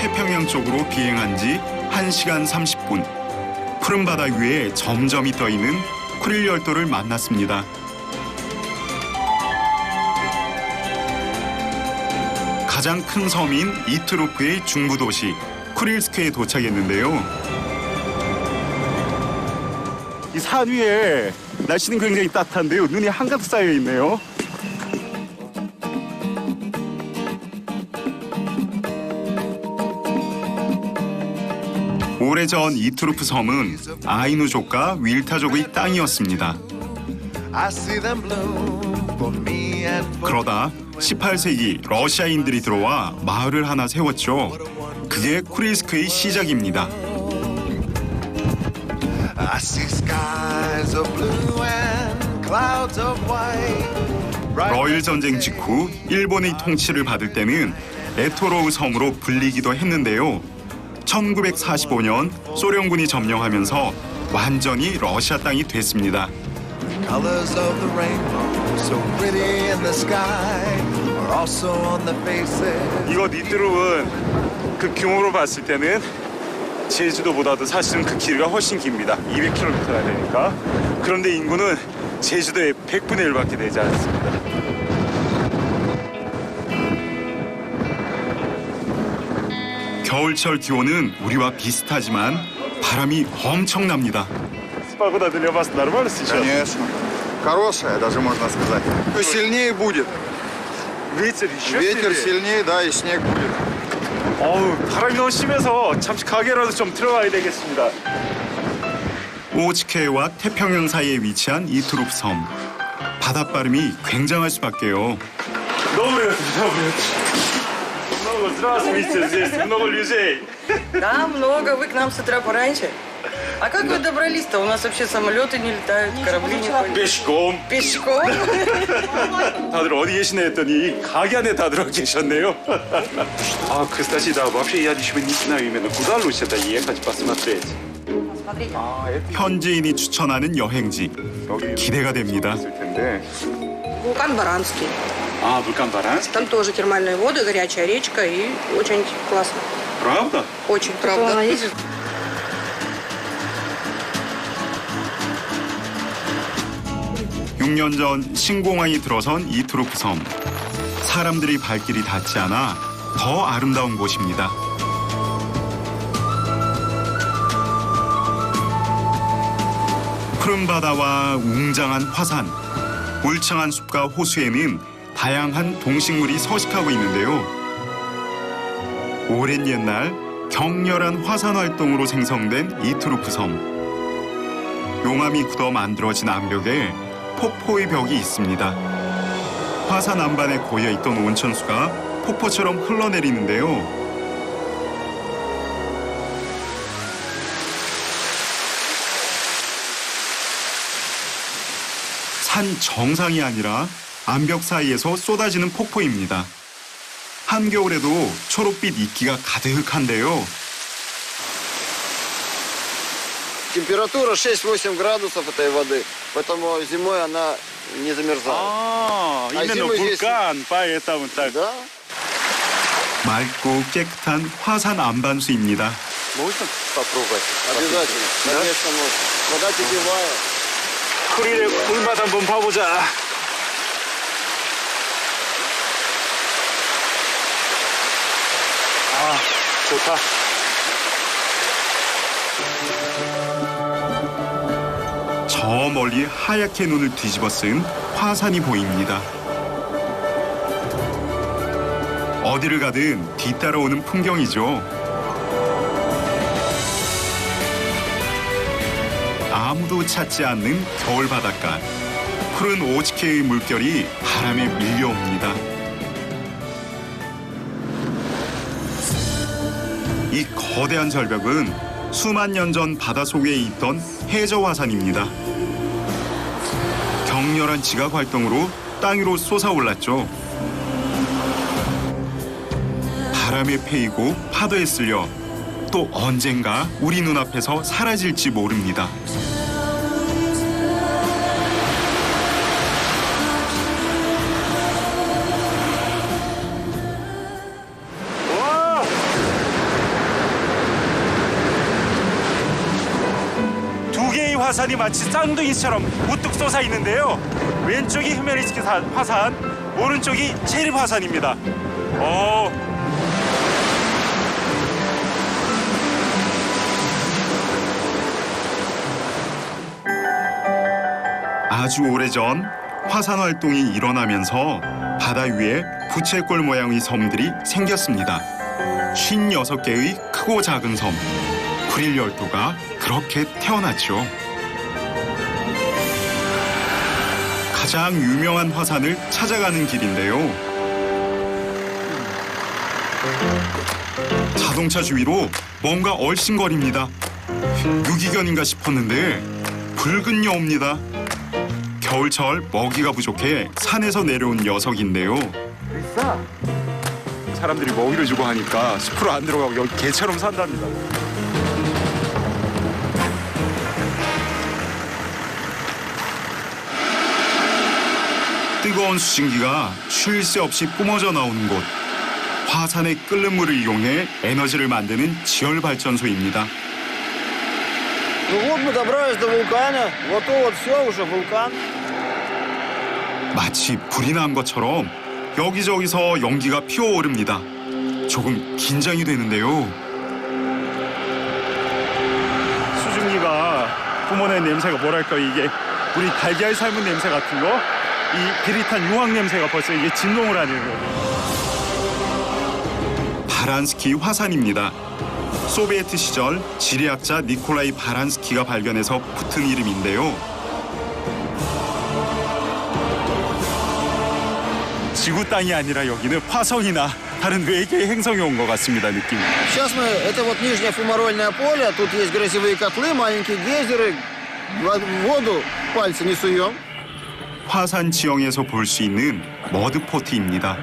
태평양 쪽으로 비행한 지 1시간 30분. 푸른 바다 위에 점점이 떠 있는 쿠릴 열도를 만났습니다. 가장 큰 섬인 이트로프의 중부 도시 쿠릴스크에 도착했는데요. 이 산 위에 날씨는 굉장히 따뜻한데요. 눈이 한가득 쌓여 있네요. 오래전 이트루프 섬은 아이누족과 윌타족의 땅이었습니다. 그러다 18세기 러시아인들이 들어와 마을을 하나 세웠죠. 그게 쿠릴스크의 시작입니다. 러일 전쟁 직후 일본의 통치를 받을 때는 에토로우 섬으로 불리기도 했는데요. 1945년 소련군이 점령하면서 완전히 러시아 땅이 됐습니다. colors of the rainbow, so pretty in the sky, are also on the faces. 이거 니트룩은 그 규모로 봤을 때는 제주도보다도 사실은 그 길이가 훨씬 깁니다. 200km가 되니까. 그런데 인구는 제주도의 100분의 1밖에 되지 않습니다. 겨울철 기온은 우리와 비슷하지만 바람이 엄청납니다. Погода для вас нормально сейчас? Конечно. Хорошая, даже можно сказать. Но сильнее будет. ветер еще Ветер сильнее, да, и снег будет. 어우, 바람이 너무 심해서 잠시 가게라도 좀 들어가야 되겠습니다. 오츠케와 태평양 사이에 위치한 이트룹 섬. 바닷바람이 굉장할 수밖에요. 너무 много здравствуйте, здесь много людей. Да, много. Вы к нам с утра пораньше. А как вы добрались-то? У нас вообще самолеты не летают, корабли не ходят. пешком. Пешком? 다들 어디 계시네 했더니 가게 안에 다들 계셨네요. а, кстати, да, вообще я еще не знаю именно куда лучше доехать посмотреть. 현지인이 추천하는 여행지 기대가 됩니다. Вулкан Баранский. 아, 불칸 바란스? Там тоже термальные воды, горячая речка и очень классно. правда? Очень, правда. 6년 전 신공항이 들어선 이트루프 섬. 사람들이 발길이 닿지 않아 더 아름다운 곳입니다. 푸른 바다와 웅장한 화산, 울창한 숲과 호수에는 다양한 동식물이 서식하고 있는데요. 오랜 옛날 격렬한 화산 활동으로 생성된 이트루프 섬. 용암이 굳어 만들어진 암벽에 폭포의 벽이 있습니다. 화산 안반에 고여 있던 온천수가 폭포처럼 흘러내리는데요. 산 정상이 아니라 암벽 사이에서 쏟아지는 폭포입니다. 한겨울에도 초록빛 이끼가 가득한데요. Температура 6-8 градусов этой воды, поэтому зимой она не замерзает. 아, именно зимой здесь- vulkan, поэтому так. Да? 맑고 깨끗한 화산 안반수입니다. Можно попробовать? Обязательно. Конечно, можно. Вода питьевая. 쿠릴의 물맛 한번 봐보자. 좋다. 저 멀리 하얗게 눈을 뒤집어 쓴 화산이 보입니다. 어디를 가든 뒤따라오는 풍경이죠. 아무도 찾지 않는 겨울 바닷가. 푸른 오치케의 물결이 바람에 밀려옵니다. 거대한 절벽은 수만 년 전 바닷속에 있던 해저 화산입니다. 격렬한 지각 활동으로 땅 위로 솟아올랐죠. 바람에 패이고 파도에 쓸려 또 언젠가 우리 눈앞에서 사라질지 모릅니다. 화산이 마치 쌍둥이처럼 우뚝 솟아 있는데요. 왼쪽이 휴메니스키 산- 화산, 오른쪽이 체립 화산입니다. 어, 아주 오래전 화산 활동이 일어나면서 바다 위에 부채꼴 모양의 섬들이 생겼습니다. 56개의 크고 작은 섬, 쿠릴 열도가 그렇게 태어났죠. 가장 유명한 화산을 찾아가는 길인데요. 자동차 주위로 뭔가 얼씬거립니다. 유기견인가 싶었는데 붉은 여우입니다. 겨울철 먹이가 부족해 산에서 내려온 녀석인데요. 사람들이 먹이를 주고 하니까 숲으로 안 들어가고 여기 개처럼 산답니다. 뜨거운 수증기가 쉴 새 없이 뿜어져 나오는 곳. 화산의 끓는 물을 이용해 에너지를 만드는 지열 발전소입니다. 마치 불이 난 것처럼 여기저기서 연기가 피어오릅니다. 조금 긴장이 되는데요. 수증기가 뿜어낸 냄새가 뭐랄까 이게 우리 달걀 삶은 냄새 같은 거 이 비릿한 유황 냄새가 벌써 이게 진동을 하는 거예요. 바란스키 화산입니다. 소비에트 시절 지리학자 니콜라이 바란스키가 발견해서 붙은 이름인데요. 지구 땅이 아니라 여기는 화성이나 다른 외계의 행성이 온 것 같습니다 느낌. Сейчас мы, это вот нижнее фумарольное поле, тут есть грязевые котлы, маленькие гейзеры, в воду пальцы не суем. 화산 지형에서 볼 수 있는 머드포트입니다.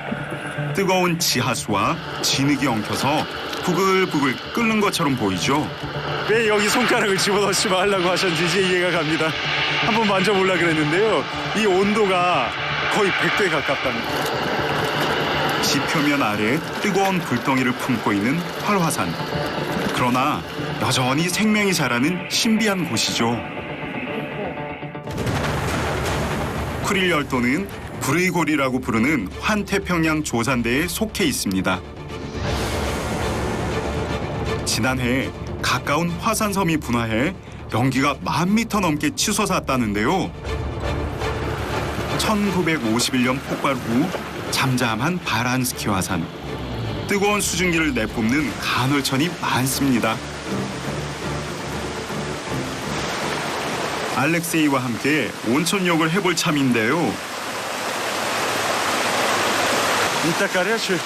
뜨거운 지하수와 진흙이 엉켜서 부글부글 끓는 것처럼 보이죠. 왜 여기 손가락을 집어넣지 말라고 하셨는지 이제 이해가 갑니다. 한번 만져보려 그랬는데요. 이 온도가 거의 100도에 가깝답니다. 지표면 아래 뜨거운 불덩이를 품고 있는 활화산. 그러나 여전히 생명이 자라는 신비한 곳이죠. 쿠릴 열도는 구르이골이라고 부르는 환태평양 조산대에 속해 있습니다. 지난해 가까운 화산섬이 분화해 연기가 만 미터 넘게 치솟았다는데요. 1951년 폭발 후 잠잠한 바란스키 화산. 뜨거운 수증기를 내뿜는 간헐천이 많습니다. 알렉세이와 함께 온천욕을 해볼 참인데요. Не так горячий,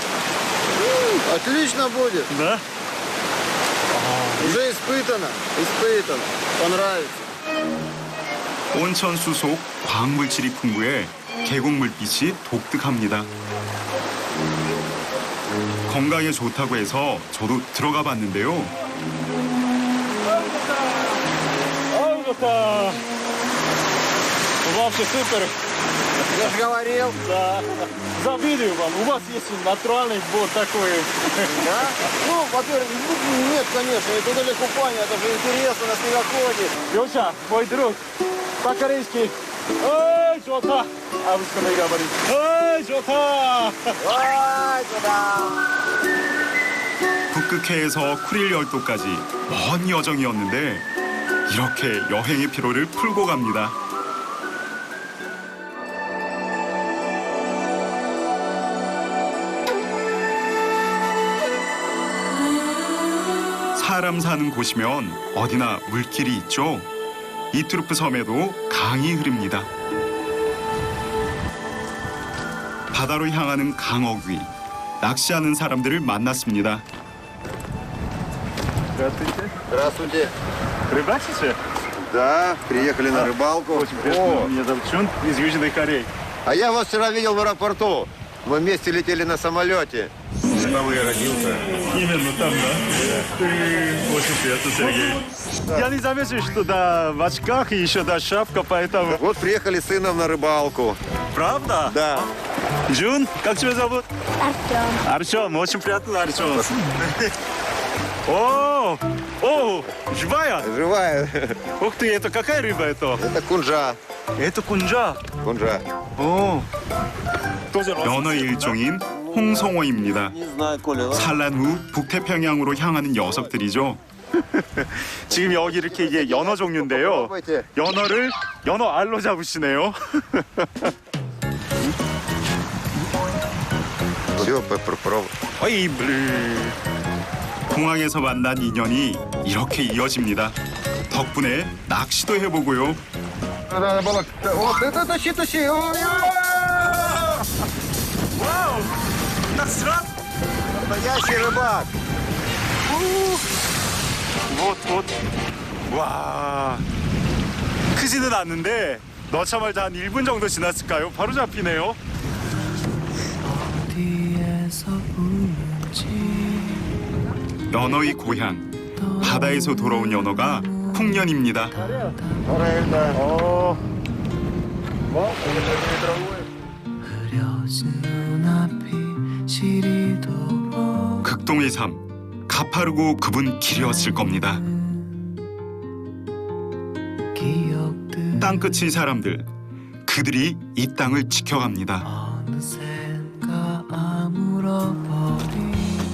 Отлично будет. да? Уже испытано. Испытано. Понравится. 온천 수속 광물질이 풍부해 계곡 물빛이 독특합니다. 건강에 좋다고 해서 저도 들어가 봤는데요. Ауга-то вообще супер. Я же говорил. Да. Завидую вам. У вас есть натуральный вот такой. Да? Ну, во-первых, ну, нет, конечно, это для купания, это же интересно на снегоходе. Леша, мой друг, по-корейски. Ой, 좋다. А вы что говорите? Ой, 좋다. Ай, туда. 북극해에서 쿠릴 열도까지 먼 여정이었는데 이렇게 여행의 피로를 풀고 갑니다. 사람 사는 곳이면 어디나 물길이 있죠. 이투르프 섬에도 강이 흐릅니다. 바다로 향하는 강억 위 낚시하는 사람들을 만났습니다. Здравствуйте. Здравствуйте. Рыбачите? Да, приехали на рыбалку. Очень приятно. Меня зовут Чун из Южной Кореи. А я вас вчера видел в аэропорту. Мы вместе летели на самолете. Именно там, да? Ты очень приятно, Сергей. Я не заметил, что да, в очках и еще да, шапка, поэтому... Вот приехали с сыном на рыбалку. Правда? Да. Джун, как тебя зовут? Артем. Артем, очень приятно, Артем. О, О, живая? Живая. Ух ты, это какая рыба это? Это кунжа. Это кунжа. Кунжа. 오. 연어의 일종인 홍성어입니다. 산란 후 북태평양으로 향하는 녀석들이죠. 지금 여기 이렇게 이게 연어 종류인데요. Попробуйте. 연어를 연어 알로 잡으시네요. Все, попробуй. 어이 블. 공항에서 만난 인연이 이렇게 이어집니다. 덕분에 낚시도 해보고요. 와 크지는 않는데 넣자마자 한 1분 정도 지났을까요? 바로 잡히네요. 뒤에서 연어의 고향 바다에서 돌아온 연어가 풍년입니다. 극동의 삶 가파르고 급은 길이었을 겁니다. 땅끝의 사람들 그들이 이 땅을 지켜갑니다.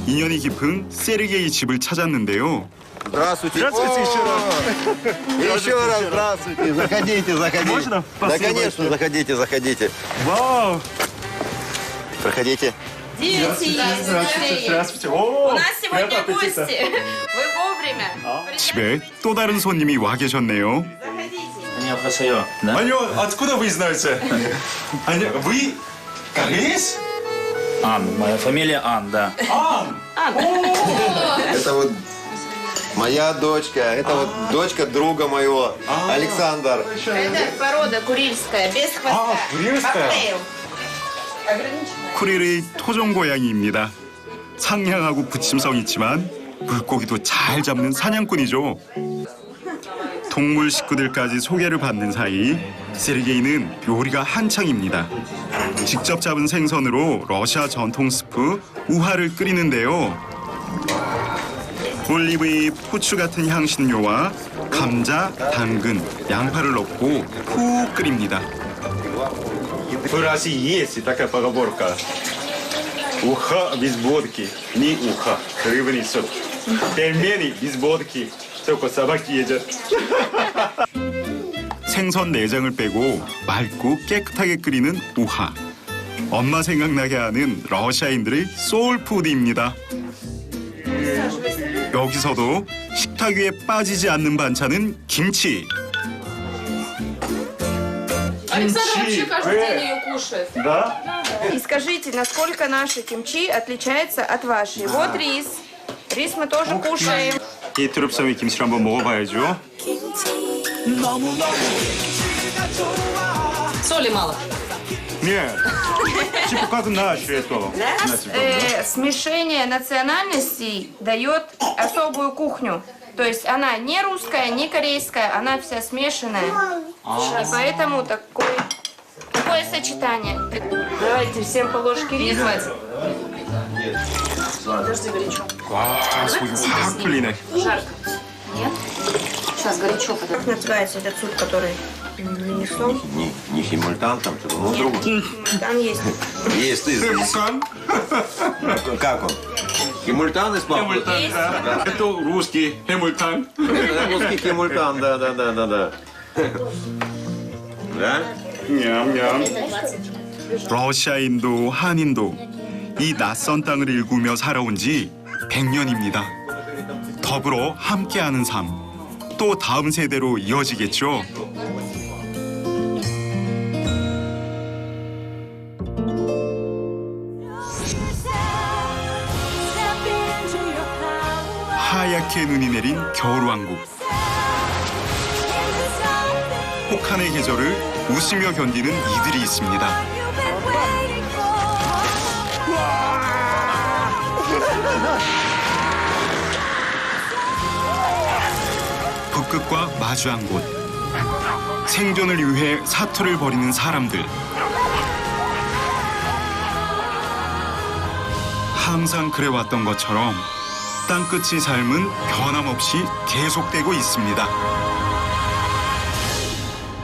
인연이 깊은 세르게이 집을 찾았는데요. Здравствуйте. Здравствуйте еще раз. Еще раз здравствуйте. Заходите, заходите. Можно? Да, Спасибо конечно, большое. заходите, заходите. 와우. Проходите. Здравствуйте. Здравствуйте. О, У нас сегодня приятного аппетита. гости. Вы вовремя. 집에 또 다른 손님이 와 계셨네요. 아니요, откуда вы знаете? 아니, вы кореец? Ан, моя фамилия Ан, да. Это вот моя дочка. Это вот дочка друга моего, Александр. Это порода курильская, без хвоста. А, курильская? Коктейл. 쿠릴의 토종 고양이입니다. 상냥하고 부침성 있지만 물고기도 잘 잡는 사냥꾼이죠. 동물 식구들까지 소개를 받는 사이 세르게이는 요리가 한창입니다. 직접 잡은 생선으로 러시아 전통 스프 우하를 끓이는데요. 올리브유, 후추 같은 향신료와 감자, 당근, 양파를 넣고 푹 끓입니다. В России есть такая поговорка. Уха без водки, не уха. Рыба несет. Пельмени без водки, только собаки едят. 생선 내장을 빼고 맑고 깨끗하게 끓이는 우하. 엄마 생각나게 하는 러시아인들의 소울푸드입니다. 여기서도 식탁 위에 빠지지 않는 반찬은 김치. Александр вообще каждый Э. день ее кушает. Да? И скажите, насколько наши кимчи отличается от вашей? Вот рис. Рис мы тоже кушаем. 이 트룹섬의 김치를 한번 먹어봐야죠. Соли мало. Нет. Все показано на шведского. Э, смешение национальностей дает особую кухню. То есть она не русская, не корейская, она вся смешанная. И поэтому такой, такое сочетание. Давайте всем по ложке риса. Подожди, горячо. Класс, блин. Жарко. Нет? Сейчас горячо. Как называется этот суп, который нанесем? Не, не химультан там, что-то, ну, другой. Там есть. Есть ты. Как он? Химультан из папы? Это русский 해물탕. Это русский химультан, да, да, да, да, да. Да? 냠냠. 러시아인도 한인도 이 낯선 땅을 일구며 살아온 지 100년입니다. 더불어 함께하는 삶. 또 다음 세대로 이어지겠죠. 하얗게 눈이 내린 겨울왕국. 혹한의 계절을 웃으며 견디는 이들이 있습니다. 북극과 마주한 곳. 생존을 위해 사투를 벌이는 사람들. 항상 그래왔던 것처럼 땅끝의 삶은 변함없이 계속되고 있습니다.